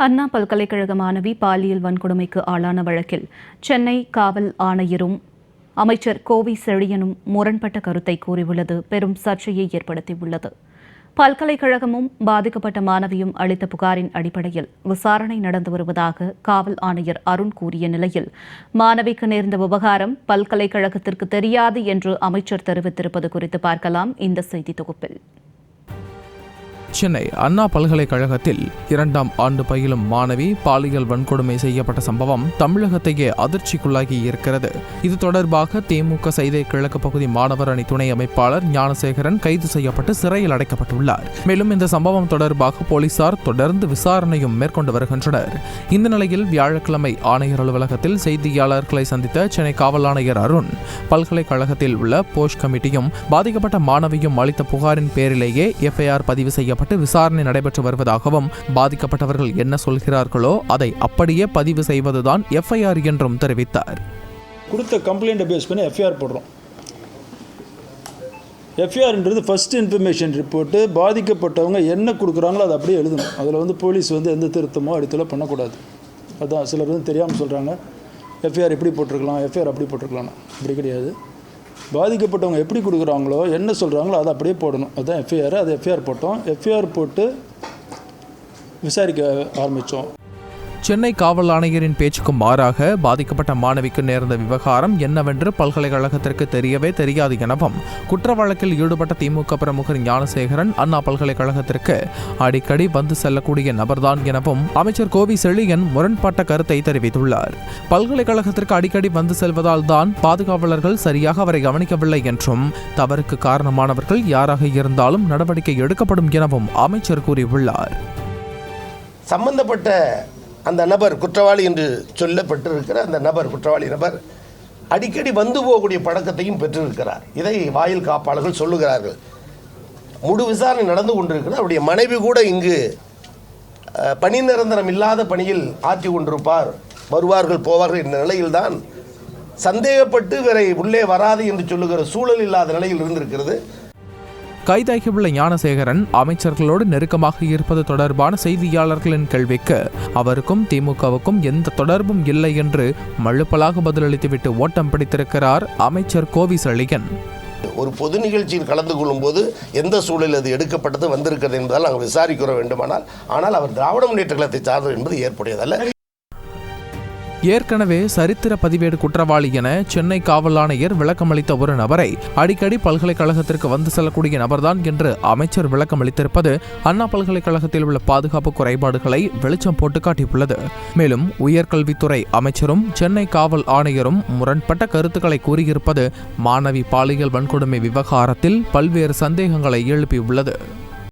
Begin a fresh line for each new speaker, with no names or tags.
அண்ணா பல்கலைக்கழக மாணவி பாலியல் வன்கொடுமைக்கு ஆளான வழக்கில் சென்னை காவல் ஆணையரும் அமைச்சர் கோவி செழியனும் முரண்பட்ட கருத்தை கூறியுள்ளது. பெரும் சர்ச்சையை ஏற்படுத்தியுள்ளது. பல்கலைக்கழகமும் பாதிக்கப்பட்ட மாணவியும் அளித்த புகாரின் அடிப்படையில் விசாரணை நடந்து வருவதாக காவல் ஆணையர் அருண் கூறிய நிலையில் மாணவிக்கு நேர்ந்த விவகாரம் பல்கலைக்கழகத்திற்கு தெரியாது என்று அமைச்சர் தெரிவித்திருப்பது குறித்து பார்க்கலாம். இந்த செய்தி தொகுப்பில்
சென்னை அண்ணா பல்கலைக்கழகத்தில் இரண்டாம் ஆண்டு பயிலும் மாணவி பாலியல் வன்கொடுமை செய்யப்பட்ட சம்பவம் தமிழகத்தையே அதிர்ச்சிக்குள்ளாகி இருக்கிறது. இது தொடர்பாக திமுக செய்தி கிழக்கு பகுதி மாணவர் அணி துணை அமைப்பாளர் ஞானசேகரன் கைது செய்யப்பட்டு சிறையில் அடைக்கப்பட்டுள்ளார். மேலும் இந்த சம்பவம் தொடர்பாக போலீசார் தொடர்ந்து விசாரணையும் மேற்கொண்டு வருகின்றனர். இந்த நிலையில் வியாழக்கிழமை ஆணையர் அலுவலகத்தில் செய்தியாளர்களை சந்தித்த சென்னை காவல் ஆணையர் அருண் பல்கலைக்கழகத்தில் உள்ள போஷ் கமிட்டியும் பாதிக்கப்பட்ட மாணவியும் அளித்த புகாரின் பேரிலேயே எஃப்ஐஆர் பதிவு செய்யப்பட்டு விசாரணை நடைபெற்று வருவதாகவும் பாதிக்கப்பட்டவர்கள் என்ன சொல்கிறார்களோ அதை அப்படியே பதிவு செய்வதுதான் எஃப்ஐஆர் என்றும் தெரிவித்தார்.
கொடுத்த கம்ப்ளைண்ட்டை பேஸ் பண்ணி எஃப்ஐஆர் போடுறோம். எஃப்ஐஆர்ன்றது ஃபஸ்ட் இன்ஃபர்மேஷன் ரிப்போர்ட்டு பாதிக்கப்பட்டவங்க என்ன கொடுக்குறாங்களோ அதை அப்படியே எழுதணும். அதில் வந்து போலீஸ் வந்து எந்த திருத்தமோ அடித்தலோ பண்ணக்கூடாது. அதான் சிலர் வந்து தெரியாமல் சொல்கிறாங்க எஃப்ஐஆர் இப்படி போட்டிருக்கலாம் எஃப்ஐஆர் அப்படி போட்டிருக்கலாம் அப்படி கிடையாது. பாதிக்கப்பட்டவங்க எப்படி கொடுக்குறாங்களோ என்ன சொல்கிறாங்களோ அதை அப்படியே போடணும். அதுதான் எஃப்ஐஆர் அது எஃப்ஐஆர் போட்டோம். எஃப்ஐஆர் போட்டு விசாரிக்க ஆரம்பித்தோம்
சென்னை காவல் ஆணையரின் பேச்சுக்கு மாறாக பாதிக்கப்பட்ட மாணவிக்கு நேர்ந்த விவகாரம் என்னவென்று பல்கலைக்கழகத்திற்கு தெரியவே தெரியாது எனவும் குற்ற வழக்கில் ஈடுபட்ட திமுக பிரமுகர் ஞானசேகரன் அண்ணா பல்கலைக்கழகத்திற்கு அடிக்கடி வந்து செல்லக்கூடிய நபர்தான் எனவும் அமைச்சர் கோவி செழியன் முரண்பட்ட கருத்தை தெரிவித்துள்ளார். பல்கலைக்கழகத்திற்கு அடிக்கடி வந்து செல்வதால் தான் பாதுகாவலர்கள் சரியாக அவரை கவனிக்கவில்லை என்றும் தவறுக்கு காரணமானவர்கள் யாராக இருந்தாலும் நடவடிக்கை எடுக்கப்படும் எனவும் அமைச்சர் கூறியுள்ளார்.
சம்பந்தப்பட்ட அந்த நபர் குற்றவாளி என்று சொல்லப்பட்டிருக்கிற அந்த நபர் குற்றவாளி நபர் அடிக்கடி வந்து போகக்கூடிய பழக்கத்தையும் பெற்றிருக்கிறார். இதை வாயில் காப்பாளர்கள் சொல்லுகிறார்கள். முழு விசாரணை நடந்து கொண்டிருக்கிறது. அவருடைய மனைவி கூட இங்கு பணி நிரந்தரம் இல்லாத பணியில் ஆற்றி கொண்டிருப்பார். வருவார்கள் போவார்கள் என்ற நிலையில்தான் சந்தேகப்பட்டு இவரை உள்ளே வராது என்று சொல்லுகிற சூழல் இல்லாத நிலையில் இருந்திருக்கிறது.
கைதாகியுள்ள ஞானசேகரன் அமைச்சர்களோடு நெருக்கமாக இருப்பது தொடர்பான செய்தியாளர்களின் கேள்விக்கு அவருக்கும் திமுகவுக்கும் எந்த தொடர்பும் இல்லை என்று மழுப்பலாக பதிலளித்துவிட்டு ஓட்டம் பிடித்திருக்கிறார் அமைச்சர் கோவிசெழியன்.
ஒரு பொது நிகழ்ச்சியில் கலந்து கொள்ளும்போது எந்த சூழலில் அது எடுக்கப்பட்டது வந்திருக்கிறது என்பதால் நாங்கள் விசாரிக்க வேண்டுமானால் ஆனால் அவர் திராவிட முன்னேற்ற கழகத்தை சார்ந்தது என்பது ஏற்புடையதல்ல.
ஏற்கனவே சரித்திர பதிவேடு குற்றவாளி என சென்னை காவல் ஆணையர் விளக்கமளித்த ஒரு நபரை அடிக்கடி பல்கலைக்கழகத்திற்கு வந்து செல்லக்கூடிய நபர்தான் என்று அமைச்சர் விளக்கமளித்திருப்பது அண்ணா பல்கலைக்கழகத்தில் உள்ள பாதுகாப்பு குறைபாடுகளை வெளிச்சம் போட்டு காட்டியுள்ளது. மேலும் உயர்கல்வித்துறை அமைச்சரும் சென்னை காவல் ஆணையரும் முரண்பட்ட கருத்துக்களை கூறியிருப்பது மாணவி பாலியல் வன்கொடுமை விவகாரத்தில் பல்வேறு சந்தேகங்களை எழுப்பியுள்ளது.